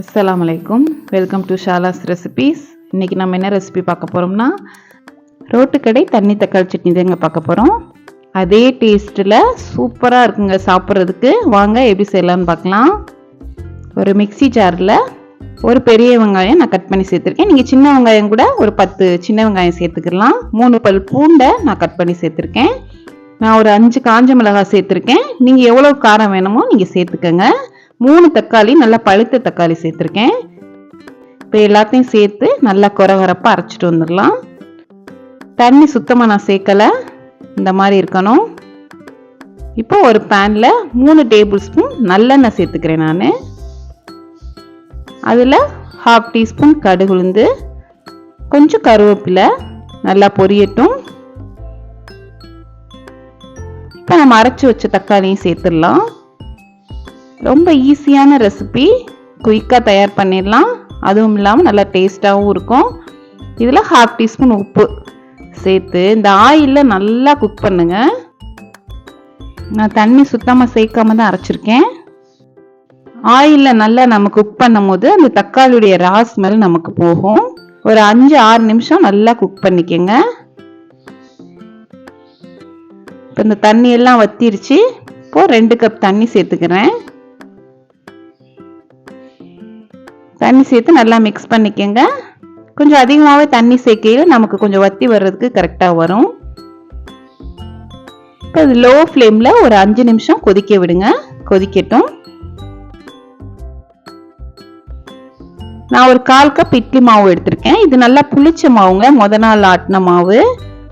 அஸ்லாம் அலைக்கும். Welcome to ஷாலாஸ் recipes இன்றைக்கி நம்ம என்ன ரெசிபி பார்க்க போகிறோம்னா ரோட்டுக்கடை தண்ணி தக்காளி சட்னி தாங்க பார்க்க போகிறோம் அதே டேஸ்ட்டில் சூப்பராக இருக்குங்க சாப்பிட்றதுக்கு. வாங்க எப்படி செய்யலாம்னு பார்க்கலாம். ஒரு மிக்ஸி ஜாரில் ஒரு பெரிய வெங்காயம் நான் கட் பண்ணி சேர்த்துருக்கேன். நீங்கள் சின்ன வெங்காயம் கூட ஒரு பத்து சின்ன வெங்காயம் சேர்த்துக்கலாம். மூணு பல் பூண்டை நான் கட் பண்ணி சேர்த்துருக்கேன். நான் ஒரு அஞ்சு காஞ்ச மிளகாய் சேர்த்துருக்கேன். நீங்கள் எவ்வளோ காரம் வேணுமோ நீங்கள் சேர்த்துக்கோங்க. மூணு தக்காளி நல்லா பழுத்த தக்காளி சேர்த்துருக்கேன். இப்போ எல்லாத்தையும் சேர்த்து நல்லா குறவரப்பாக அரைச்சிட்டு வந்துடலாம். தண்ணி சுத்தமாக நான் சேர்க்கலை. இந்த மாதிரி இருக்கணும். இப்போ ஒரு பேனில் மூணு டேபிள் ஸ்பூன் நல்லெண்ணெய் சேர்த்துக்கிறேன் நான். அதில் ஹாஃப் டீஸ்பூன் கடுகுளுந்து கொஞ்சம் கருவேப்பிலை நல்லா பொரியட்டும். இப்போ நம்ம அரைச்சி வச்ச தக்காளியும் சேர்த்துடலாம். ரொம்ப ஈஸியான ரெசிபி குயிக்காக தயார் பண்ணிடலாம். அதுவும் இல்லாமல் நல்லா டேஸ்ட்டாகவும் இருக்கும். இதில் ஹாஃப் டீஸ்பூன் உப்பு சேர்த்து இந்த ஆயிலில் நல்லா குக் பண்ணுங்க. நான் தண்ணி சுத்தமாக சேர்க்காம தான் அரைச்சிருக்கேன். ஆயிலில் நல்லா நம்ம குக் பண்ணும் போது அந்த தக்காளியுடைய ரா ஸ்மெல் நமக்கு போகும். ஒரு அஞ்சு ஆறு நிமிஷம் நல்லா குக் பண்ணிக்கோங்க. இப்போ இந்த தண்ணி எல்லாம் வத்திருச்சு. இப்போது ரெண்டு கப் தண்ணி சேர்த்துக்கிறேன். தண்ணி சேர்த்து நல்லா மிக்ஸ் பண்ணிக்கோங்க. கொஞ்சம் அதிகமாகவே தண்ணி சேர்க்கையில் நமக்கு கொஞ்சம் வத்தி வர்றதுக்கு கரெக்டாக வரும். இப்போ இது லோ ஃப்ளேமில் ஒரு அஞ்சு நிமிஷம் கொதிக்க விடுங்க. கொதிக்கட்டும். நான் ஒரு கால் கப் இட்லி மாவு எடுத்திருக்கேன். இது நல்லா புளிச்ச மாவுங்க. முத நாள் ஆட்டின மாவு.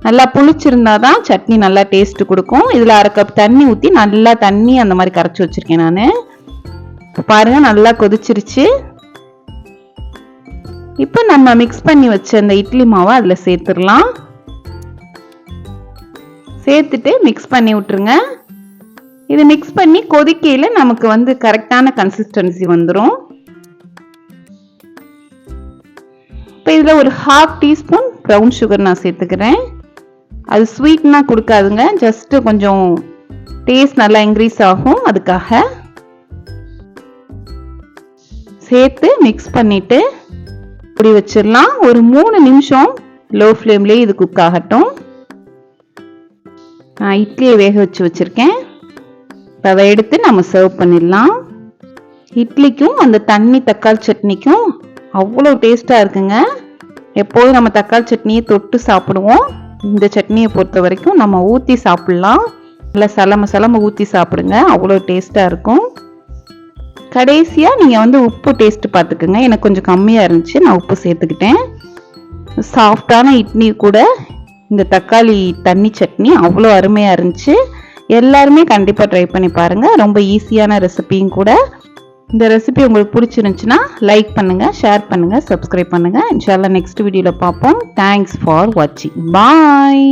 நல்லா புளிச்சிருந்தா தான் சட்னி நல்லா டேஸ்ட் கொடுக்கும். இதில் அரை கப் தண்ணி ஊற்றி நல்லா தண்ணி அந்த மாதிரி கரைச்சி வச்சுருக்கேன் நான். பாருங்கள் நல்லா கொதிச்சிருச்சு. இப்போ நம்ம மிக்ஸ் பண்ணி வச்ச அந்த இட்லி மாவை அதில் சேர்த்துடலாம். சேர்த்துட்டு மிக்ஸ் பண்ணி விட்டுருங்க. இது மிக்ஸ் பண்ணி கொதிக்கையில் நமக்கு வந்து கரெக்டான கன்சிஸ்டன்சி வந்துடும் இப்போ இதில் ஒரு ஹாஃப் டீஸ்பூன் ப்ரௌன் சுகர் நான் சேர்த்துக்கிறேன். அது ஸ்வீட்னா கொடுக்காதுங்க ஜஸ்ட்டு கொஞ்சம் டேஸ்ட் நல்லா இன்க்ரீஸ் ஆகும் அதுக்காக. சேர்த்து மிக்ஸ் பண்ணிவிட்டு இப்படி வச்சிடலாம் ஒரு மூணு நிமிஷம் லோ ஃப்ளேம்லேயே இது குக் ஆகட்டும். நான் இட்லியை வேக வச்சு வச்சுருக்கேன். இப்போ அதை எடுத்து நம்ம சர்வ் பண்ணிடலாம். இட்லிக்கும் அந்த தண்ணி தக்காளி சட்னிக்கும் அவ்வளோ டேஸ்ட்டாக இருக்குங்க. எப்போதும் நம்ம தக்காளி சட்னியை தொட்டு சாப்பிடுவோம். இந்த சட்னியை பொறுத்த வரைக்கும் நம்ம ஊற்றி சாப்பிட்லாம். நல்லா சலம சலம ஊற்றி சாப்பிடுங்க. அவ்வளோ டேஸ்ட்டாக இருக்கும். கடைசியாக நீங்கள் வந்து உப்பு டேஸ்ட் பார்த்துக்குங்க. எனக்கு கொஞ்சம் கம்மியாக இருந்துச்சு. நான் உப்பு சேர்த்துக்கிட்டேன். சாஃப்டான இட்லி கூட இந்த தக்காளி தண்ணி சட்னி அவ்வளோ அருமையாக இருந்துச்சு. எல்லாருமே கண்டிப்பாக ட்ரை பண்ணி பாருங்கள் ரொம்ப ஈஸியான ரெசிபியும் கூட. இந்த ரெசிபி உங்களுக்கு பிடிச்சிருந்துச்சுன்னா லைக் பண்ணுங்கள் ஷேர் பண்ணுங்கள் சப்ஸ்கிரைப் பண்ணுங்கள் இன்ஷால்லா நெக்ஸ்ட் வீடியோவில் பார்ப்போம். தேங்க்ஸ் ஃபார் வாட்சிங் பாய்